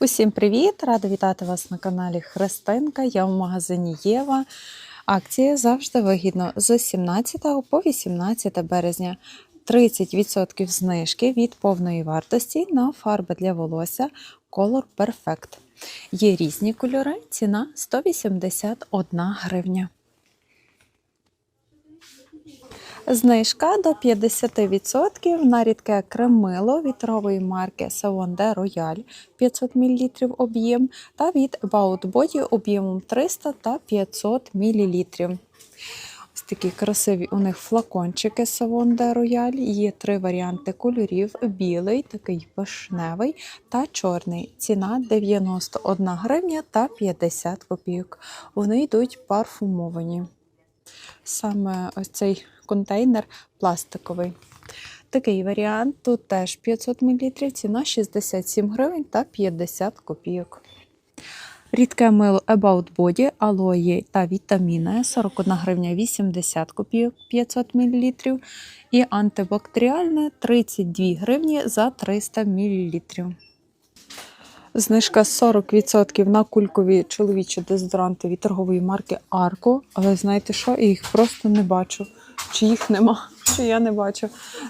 Усім привіт! Рада вітати вас на каналі Христинка. Я в магазині Єва. Акція завжди вигідно з 17 по 18 березня. 30% знижки від повної вартості на фарби для волосся Color Perfect. Є різні кольори, ціна 181 гривня. Знижка до 50% на рідке кремило вітрової марки Savon de Royal 500 мл об'єм та від About Body об'ємом 300 та 500 мл. Ось такі красиві у них флакончики Savon de Royal. Є три варіанти кольорів: білий, такий вишневий та чорний. Ціна 91 гривня та 50 копійок. Вони йдуть парфумовані. Саме ось цей контейнер пластиковий. Такий варіант. Тут теж 500 мл, ціна 67 гривень та 50 копійок. Рідке мило About Body, алої та вітаміни 41 гривня 80 копійок 500 мл. І антибактеріальне 32 гривні за 300 мл. Знижка 40% на кулькові чоловічі дезодоранти від торгової марки Арко. Але знаєте що? Я їх просто не бачу. Чи їх нема, чи я не бачу.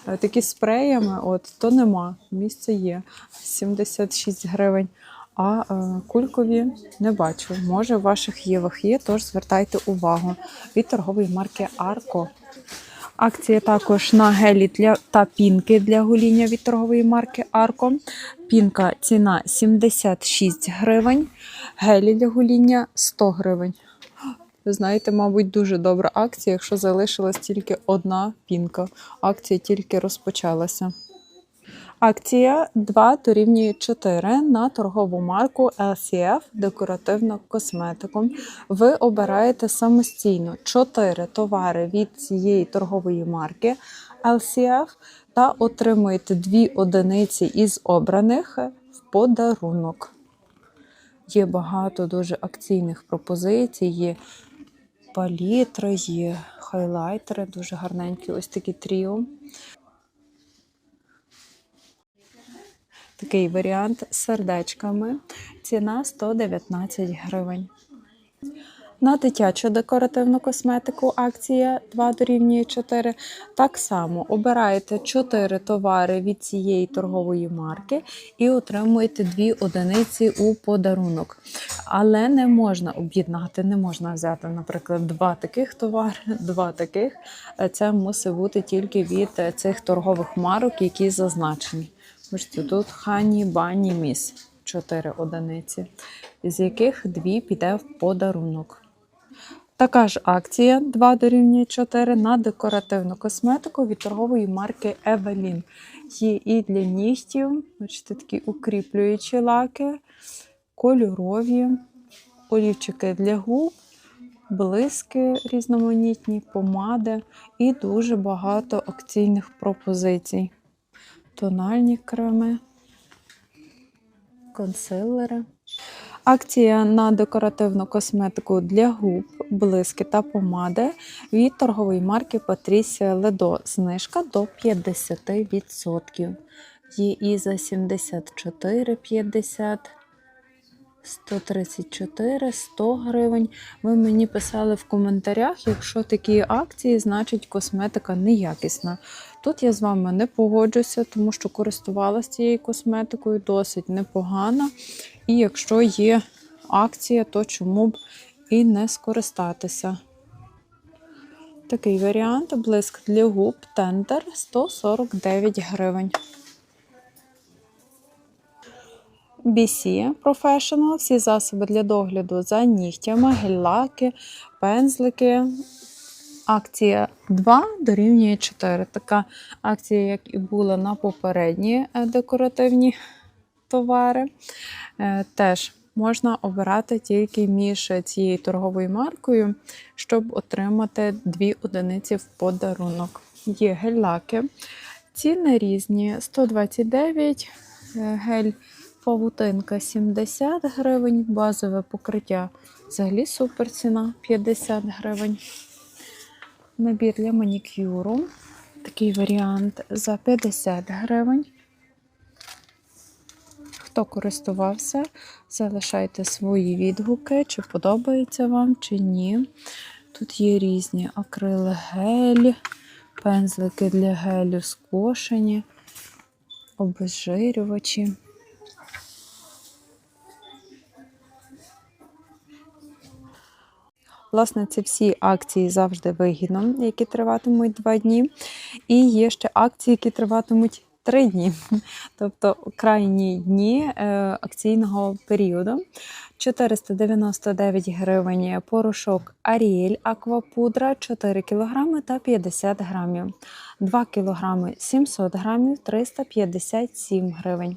Е, Такі спреями, от, то нема. Місце є 76 гривень. А е, кулькові не бачу. Може, в ваших євах є, тож звертайте увагу від торгової марки Арко. Акція також на гелі для та пінки для гоління від торгової марки Арко. Пінка ціна 76 гривень, гелі для гоління 100 гривень. Ви знаєте, мабуть, дуже добра акція, якщо залишилась тільки одна пінка. Акція тільки розпочалася. Акція 2 дорівнює 4 на торгову марку LCF декоративну косметику. Ви обираєте самостійно 4 товари від цієї торгової марки LCF та отримуєте 2 одиниці із обраних в подарунок. Є багато дуже акційних пропозицій, є палітри, є хайлайтери, дуже гарненькі, ось такі тріо. Такий варіант з сердечками. Ціна 119 гривень. На дитячу декоративну косметику акція 2 дорівнює 4. Так само обираєте 4 товари від цієї торгової марки і отримуєте 2 одиниці у подарунок. Але не можна об'єднати, не можна взяти, наприклад, два таких товари, два таких. Це мусить бути тільки від цих торгових марок, які зазначені. Бачите, тут хані, бані, міс. 4 одиниці, з яких 2 піде в подарунок. Така ж акція 2 дорівнює 4 на декоративну косметику від торгової марки Evelyn. Є і для нігтів, бачите, такі укріплюючі лаки, кольорові, олівчики для губ, блиски різноманітні, помади і дуже багато акційних пропозицій. Тональні креми, консилери. Акція на декоративну косметику для губ, блиски та помади від торгової марки Patricia Ledo. Знижка до 50%. Є і за 74,50, 134, 100 гривень. Ви мені писали в коментарях, якщо такі акції, значить косметика неякісна. Тут я з вами не погоджуся, тому що користувалася цією косметикою досить непогано. І якщо є акція, то чому б і не скористатися. Такий варіант блиск для губ тендер 149 гривень. BC Professional, всі засоби для догляду за нігтями, гель-лаки, пензлики. Акція 2 дорівнює 4. Така акція, як і була на попередні е, декоративні товари. Е, Теж можна обирати тільки між цією торговою маркою, щоб отримати 2 одиниці в подарунок. Є гель-лаки, ціни різні: 129 е, гель. Павутинка 70 гривень, базове покриття взагалі супер ціна 50 гривень. Набір для манікюру. Такий варіант за 50 гривень. Хто користувався, залишайте свої відгуки, чи подобається вам, чи ні. Тут є різні акрили гель, пензлики для гелю скошені, обезжирювачі. Власне, ці всі акції завжди вигідно, які триватимуть два дні. І є ще акції, які триватимуть три дні, тобто крайні дні е, акційного періоду. 499 гривень порошок Аріель Аквапудра 4 кг та 50 грамів. 2 кг 700 грамів 357 гривень.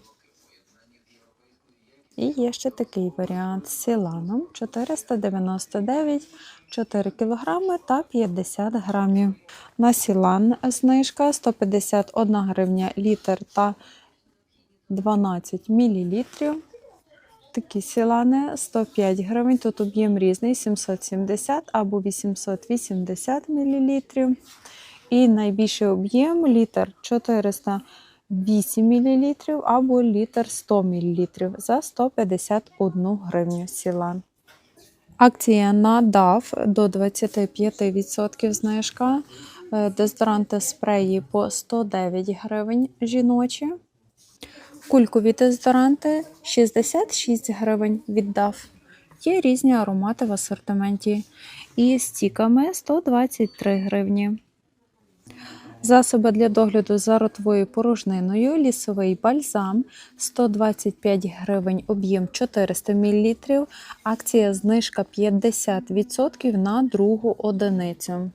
І є ще такий варіант з сіланом 499 4 кг та 50 грамів. На сілан знижка 151 гривня літр та 12 мл. Такі сілани 105 гривень. Тут об'єм різний 770 або 880 мл. І найбільший об'єм літр 408 мл або літр 100 мл за 151 гривню сілан. Акція на DAF до 25% знижка. Е, Дезодоранти спреї по 109 гривень жіночі. Кулькові дезодоранти 66 гривень від DAF. Є різні аромати в асортименті. І стіками 123 гривні. Засоби для догляду за ротовою порожниною, лісовий бальзам 125 гривень, об'єм 400 мл. Акція знижка 50% на другу одиницю.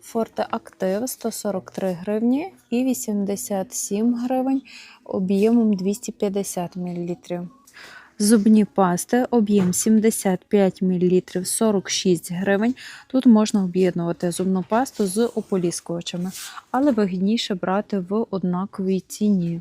Форте Актив 143 гривні і 87 гривень об'ємом 250 мл. Зубні пасти, об'єм 75 мл 46 гривень. Тут можна об'єднувати зубну пасту з ополіскувачами, але вигідніше брати в однаковій ціні.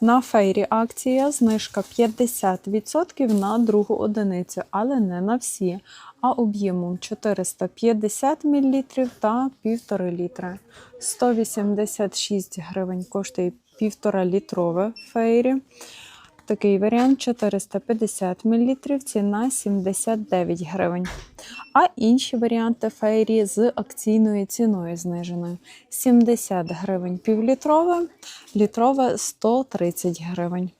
На фейрі акція знижка 50% на другу одиницю, але не на всі, а об'ємом 450 мл та 1,5 літра. 186 гривень коштує 1,5 літрове фейрі. Такий варіант 450 мл, ціна 79 гривень. А інші варіанти фейрі з акційною ціною зниженою 70 гривень півлітрове, літрове 130 гривень.